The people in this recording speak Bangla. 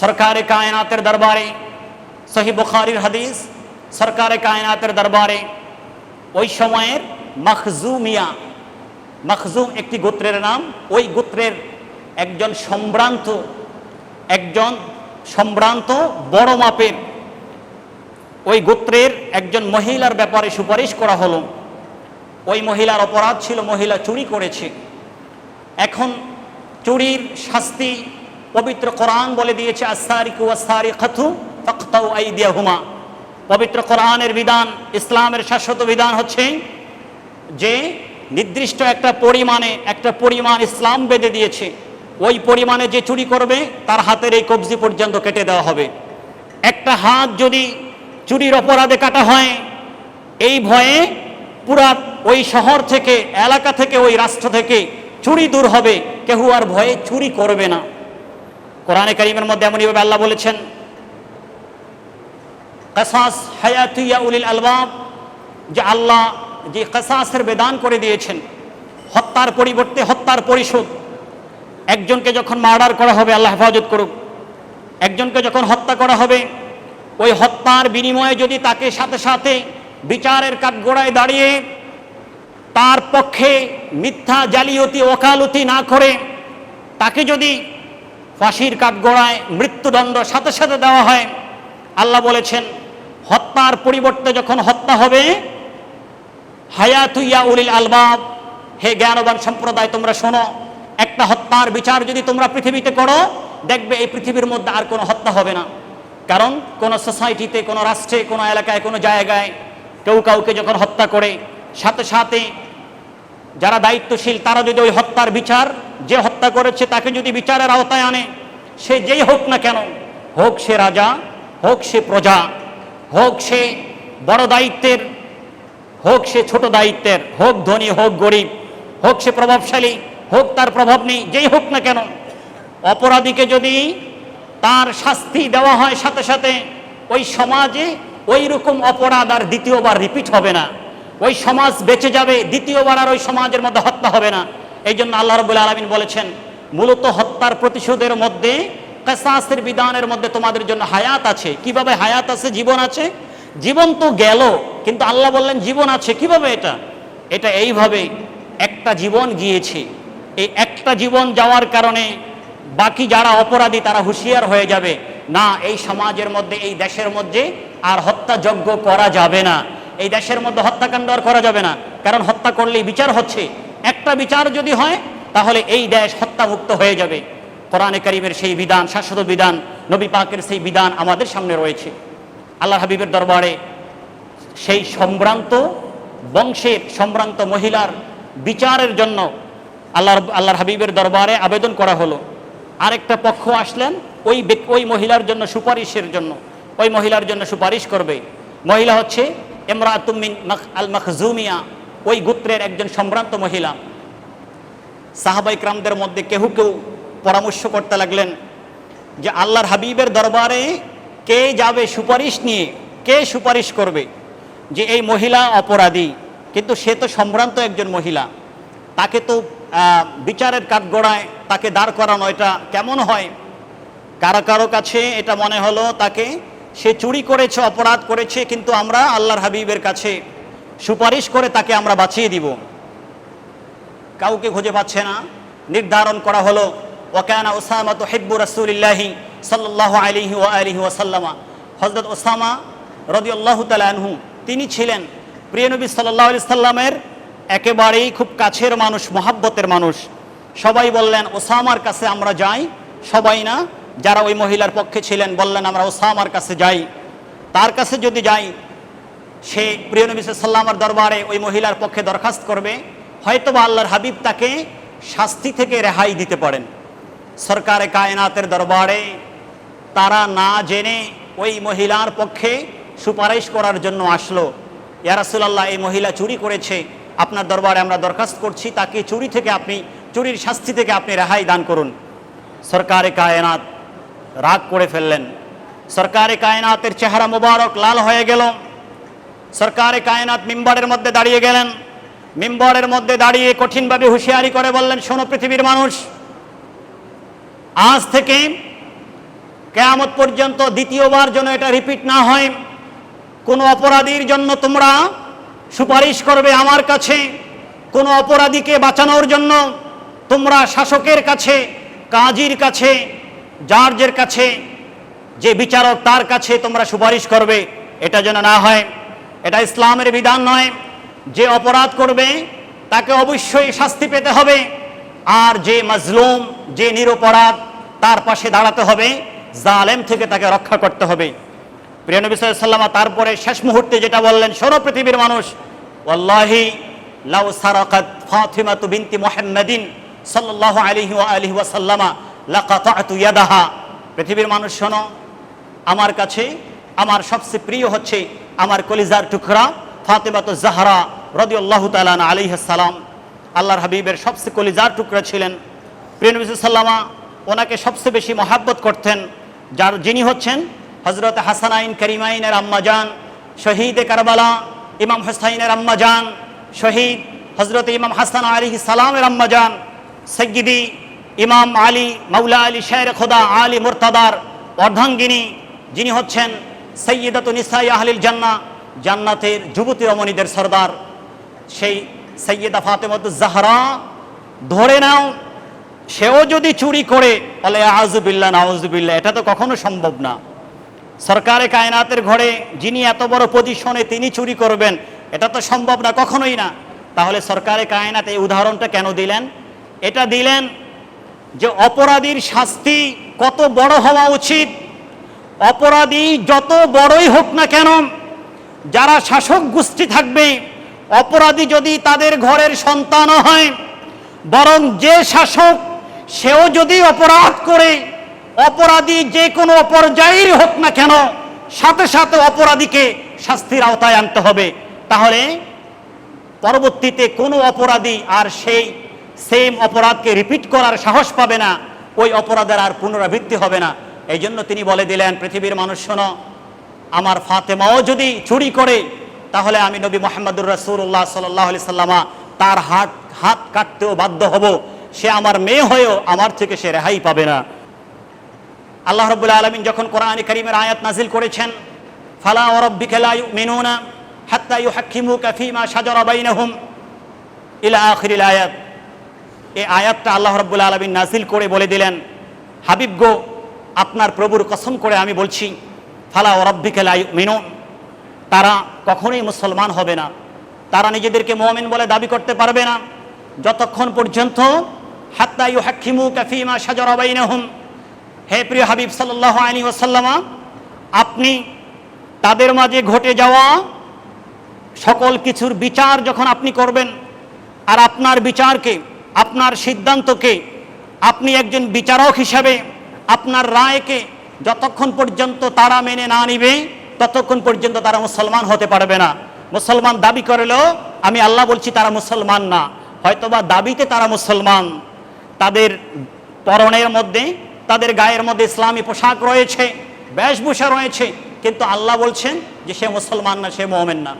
সরকারে কায়নাতের দরবারে সহি বুখারির হাদিস সরকারে কায়নাতের দরবারে ওই সময়ের মখজুমিয়া মখজুম একটি গোত্রের নাম ওই গোত্রের একজন সম্ভ্রান্ত একজন সম্ভ্রান্ত বড় মাপের ওই গোত্রের একজন মহিলার ব্যাপারে সুপারিশ করা হলো। ওই মহিলার অপরাধ ছিল, মহিলা চুরি করেছে। এখন চুরির শাস্তি পবিত্র কোরআন বলে দিয়েছে খাথু পবিত্র কোরআনের বিধান, ইসলামের শাশ্বত বিধান হচ্ছে যে নির্দিষ্ট একটা পরিমাণে, একটা পরিমাণ ইসলাম বেঁধে দিয়েছে। ওই পরিমাণে যে চুরি করবে, তার হাতের এই কবজি পর্যন্ত কেটে দেওয়া হবে। একটা হাত যদি চুরির অপরাধে কাটা হয়, এই ভয়ে পুরা ওই শহর থেকে, এলাকা থেকে, ওই রাষ্ট্র থেকে চুরি দূর হবে। কেউ আর ভয়ে চুরি করবে না। কোরআনে কারিমের মধ্যে এমনইভাবে আল্লাহ বলেছেন, কাসাস হায়াতুয়া উলিল আলবাব যে আল্লাহ যে কাসাসের বেদান করে দিয়েছেন, হত্যার পরিবর্তে হত্যার পরিশোধ। একজনকে যখন মার্ডার করা হবে, আল্লাহ হেফাজত করুক। একজনকে যখন হত্যা করা হবে, ওই হত্যার বিনিময়ে যদি তাকে সাথে সাথে বিচারের কাঠগোড়ায় দাঁড়িয়ে তার পক্ষে মিথ্যা জালিয়াতি, ওকালতি না করে তাকে যদি ফাঁসির কাঠগোড়ায় মৃত্যুদণ্ড সাথে সাথে দেওয়া হয়। আল্লাহ বলেছেন, হত্যার পরিবর্তে যখন হত্যা হবে হায়াতুইয়া উলিল আলবাব, হে জ্ঞানবান সম্প্রদায়, তোমরা শোনো, একটা হত্যার বিচার যদি তোমরা পৃথিবীতে করো, দেখবে এই পৃথিবীর মধ্যে আর কোনো হত্যা হবে না। কারণ কোনো সোসাইটিতে, কোনো রাষ্ট্রে, কোনো এলাকায়, কোনো জায়গায় কেউ কাউকে যখন হত্যা করে, সাথে সাথে যারা দায়িত্বশীল, তারা যদি ওই হত্যার বিচার, যে হত্যা করেছে, তাকে যদি বিচারের আওতায় আনে, সে যেই হোক না কেন, হোক সে রাজা, হোক সে প্রজা, হোক সে বড় দায়িত্বের, হোক সে ছোট দায়িত্বের, হোক ধনী, হোক গরিব, হোক সে প্রভাবশালী, হোক তার প্রভাব নেই, যেই হোক না কেন, অপরাধীকে যদি তার শাস্তি দেওয়া হয় সাথে সাথে, ওই সমাজে ওই রকম অপরাধ আর দ্বিতীয়বার রিপিট হবে না। ওই সমাজ বেঁচে যাবে, দ্বিতীয়বার আর ওই সমাজের মধ্যে হত্যা হবে না। এই জন্য আল্লাহ রবুল আলমিন বলেছেন, মূলত হত্যার প্রতিশোধের মধ্যে, কাসাসের বিধানের মধ্যে তোমাদের জন্য হায়াত আছে। কীভাবে হায়াত আছে? জীবন আছে। জীবন তো গেল, কিন্তু আল্লাহ বললেন, জীবন আছে। কীভাবে এটা? এটা এইভাবে একটা জীবন গিয়েছে। এই একটা জীবন যাওয়ার কারণে বাকি যারা অপরাধী, তারা হুঁশিয়ার হয়ে যাবে। না, এই সমাজের মধ্যে, এই দেশের মধ্যে আর হত্যাযজ্ঞ করা যাবে না। এই দেশের মধ্যে হত্যাকাণ্ড আর করা যাবে না। কারণ হত্যা করলেই বিচার হচ্ছে। একটা বিচার যদি হয়, তাহলে এই দেশ হত্যামুক্ত হয়ে যাবে। কোরআনে করিমের সেই বিধান, শাশ্বত বিধান, নবী পাকের সেই বিধান আমাদের সামনে রয়েছে। আল্লাহ হাবিবের দরবারে সেই সম্ভ্রান্ত বংশের সম্ভ্রান্ত মহিলার বিচারের জন্য আল্লাহ আল্লাহর হাবিবের দরবারে আবেদন করা হলো। আরেকটা পক্ষ আসলেন, ওই ওই মহিলার জন্য সুপারিশের জন্য। ওই মহিলার জন্য সুপারিশ করবে। মহিলা হচ্ছে এমরা এমরাতুমিন আল মখজুমিয়া ওই গোত্রের একজন সম্ভ্রান্ত মহিলা। সাহাবাই ক্রামদের মধ্যে কেউ কেউ পরামর্শ করতে লাগলেন যে আল্লাহর হাবিবের দরবারে কে যাবে সুপারিশ নিয়ে, কে সুপারিশ করবে যে এই মহিলা অপরাধী? কিন্তু সে তো সম্ভ্রান্ত একজন মহিলা। তাকে তো বিচারের কাঠগড়ায় তাকে দাঁড় করানো এটা কেমন হয়? কারও কারও কাছে এটা মনে হলো তাকে, সে চুরি করেছে, অপরাধ করেছে, কিন্তু আমরা আল্লাহর হাবিবের কাছে সুপারিশ করে তাকে আমরা বাঁচিয়ে দিব। কাউকে খুঁজে পাচ্ছে না। নির্ধারণ করা হলো ওকানা ওসামা তো হেব্বু রসুলিল্লাহি সাল্লাহ আলিহি ও আলিহি ওসাল্লামা হজরত ওসামা রদি আল্লাহ তালহু তিনি ছিলেন প্রিয় নবী সাল্লাহ আলি সাল্লামের একেবারেই খুব কাছের মানুষ, মহাব্বতের মানুষ। সবাই বললেন ওসামার কাছে আমরা যাই। সবাই না, যারা ওই মহিলার পক্ষে ছিলেন, বললেন, আমরা ওসামার কাছে যাই। তার কাছে যদি যাই, সে প্রিয় নবী সাল্লামার দরবারে ওই মহিলার পক্ষে দরখাস্ত করবে। হয়তোবা আল্লাহর হাবিব তাকে শাস্তি থেকে রেহাই দিতে পারেন। সরকারে, কায়নাতের দরবারে তারা না জেনে ওই মহিলার পক্ষে সুপারিশ করার জন্য আসলো। ইয়ারাসুলাল্লাহ এই মহিলা চুরি করেছে, আপনার দরবারে আমরা দরখাস্ত করছি, তাকে চুরি থেকে আপনি, চুরির শাস্তি থেকে আপনি রেহাই দান করুন। সরকারে, কায়নাত রাগ করে ফেললেন। সরকারে, কায়নাতের চেহারা মোবারক লাল হয়ে গেল। সরকারে, কায়নাত মিম্বরের মধ্যে দাঁড়িয়ে গেলেন। মিম্বরের মধ্যে দাঁড়িয়ে কঠিনভাবে হুঁশিয়ারি করে বললেন, শোনো পৃথিবীর মানুষ, আজ থেকে কেয়ামত পর্যন্ত দ্বিতীয়বার যেন এটা রিপিট না হয়। কোনো অপরাধীর জন্য তোমরা সুপারিশ করবে আমার কাছে, কোনো অপরাধীকে বাঁচানোর জন্য তোমরা শাসকের কাছে, কাজীর কাছে, জার্জের কাছে, যে বিচারক তার কাছে তোমরা সুপারিশ করবে। এটা যেন না হয়, এটা ইসলামের বিধান নয়। যে অপরাধ করবে, তাকে অবশ্যই শাস্তি পেতে হবে। আর যে মাজলুম, যে নিরপরাধ, তার পাশে দাঁড়াতে হবে। জালেম থেকে তাকে রক্ষা করতে হবে। প্রিয় নবী সাল্লামা তারপরে শেষ মুহূর্তে যেটা বললেন, সৌর পৃথিবীর মানুষ, ওয়াল্লাহি লাউ সারাকাত ফাতিমাতু বিনতি মুহাম্মাদিন সাল্লাল্লাহু আলাইহি ওয়া আলিহি ওয়াসাল্লামা লাকাতাতু ইয়াদাহা। পৃথিবীর মানুষ, শোনো, আমার কাছে, আমার সবচেয়ে প্রিয় হচ্ছে আমার কলিজার টুকরা ফাতেমাতু জাহরা রাদিয়াল্লাহু তাআলা আলাইহিস সালাম, আল্লাহর হাবিবের সবচেয়ে কলিজার টুকরা ছিলেন। প্রিয় সাল্লামা ওনাকে সবচেয়ে বেশি মহাব্বত করতেন, যার যিনি হচ্ছেন হজরত হাসানাইন করিমাইনের আম্মাজান শহীদ কারবালা ইমাম হুসাইনের আম্মাজান শহীদ হজরত ইমাম হাসান আলী সালামের আম্মাজান সৈয়দি ইমাম আলী, মাওলা আলী শের খোদা, আলী মুরতাদার, অর্ধাঙ্গিনী যিনি হচ্ছেন সৈয়দাত নিসাই আহলিল জান্না জান্নাতের যুবতী রমণীদের সর্দার, সেই সৈয়দা ফাতেমত জাহরা, ধরে নাও, সেও যদি চুরি করে, বলে আজুবিল্লা নাউজুবিল্লা এটা তো কখনো সম্ভব না। সরকারে কায়নাতের ঘরে যিনি এত বড় পজিশনে তিনি চুরি করবেন, এটা তো সম্ভব না, কখনোই না। তাহলে সরকারে কায়নাত এই উদাহরণটা কেন দিলেন? এটা দিলেন যে অপরাধীর শাস্তি কত বড় হওয়া উচিত। অপরাধী যত বড়ই হোক না কেন যারা শাসক গোষ্ঠী থাকবে, অপরাধী যদি তাদের ঘরের সন্তান হয়, বরং যে শাসক সেও যদি অপরাধ করে, অপরাধী যে কোনো পর্যায়ের হোক না কেন, সাথে সাথে অপরাধীকে শাস্তির আওতায় আনতে হবে। তাহলে পরবর্তীতে কোনো অপরাধী আর সেই সেম অপরাধকে রিপিট করার সাহস পাবে না, ওই অপরাধের আর পুনরাবৃত্তি হবে না। এই জন্য তিনি বলে দিলেন, পৃথিবীর মানুষ শোনো আমার ফাতেমাও যদি চুরি করে, তাহলে আমি নবী মোহাম্মদুর রাসুল্লাহ সাল্লাহ আলি সাল্লামা তার হাত হাত কাটতেও বাধ্য হব। সে আমার মেয়ে হয়েও আমার থেকে সে রেহাই পাবে না। আল্লাহ রব্বুল্লাহ আলমিন যখন কোরআন করিমের আয়াত নাজিল করেছেন, ফালা ওরব্বিকা লা ইউমিনুনা হাত্তা ইউহাক্কিমুকা ফীমা শাজারা বাইনাহুম ইলা আখিরিল আয়াত। এই আয়াতটা আল্লাহ রব্বুল আলমিন নাজিল করে বলে দিলেন, হাবিব গো, আপনার প্রভুর কসম করে আমি বলছি ফালা ওরব্বিকা লা ইউমিনুন। তারা কখনোই মুসলমান হবে না। তারা নিজেদেরকে মোমেন বলে দাবি করতে পারবে না। যতক্ষণ পর্যন্ত হাত্তা ইউহাক্কিমুকা ফীমা শাজারা বাইনাহুম। হে প্রিয় হাবিব সাল্লাহ আলী ওসাল্লামা আপনি তাদের মাঝে ঘটে যাওয়া সকল কিছুর বিচার যখন আপনি করবেন, আর আপনার বিচারকে, আপনার সিদ্ধান্তকে, আপনি একজন বিচারক হিসাবে, আপনার রায়কে যতক্ষণ পর্যন্ত তারা মেনে না নিবে, ততক্ষণ পর্যন্ত তারা মুসলমান হতে পারবে না। মুসলমান দাবি করলেও, আমি আল্লাহ বলছি তারা মুসলমান না। হয়তোবা দাবিতে তারা মুসলমান। তাদের পরনের মধ্যে, তাদের গায়ের মধ্যে ইসলামী পোশাক রয়েছে, বেশভূষা রয়েছে, কিন্তু আল্লাহ বলছেন যে সে মুসলমান না, সে মোমেন না।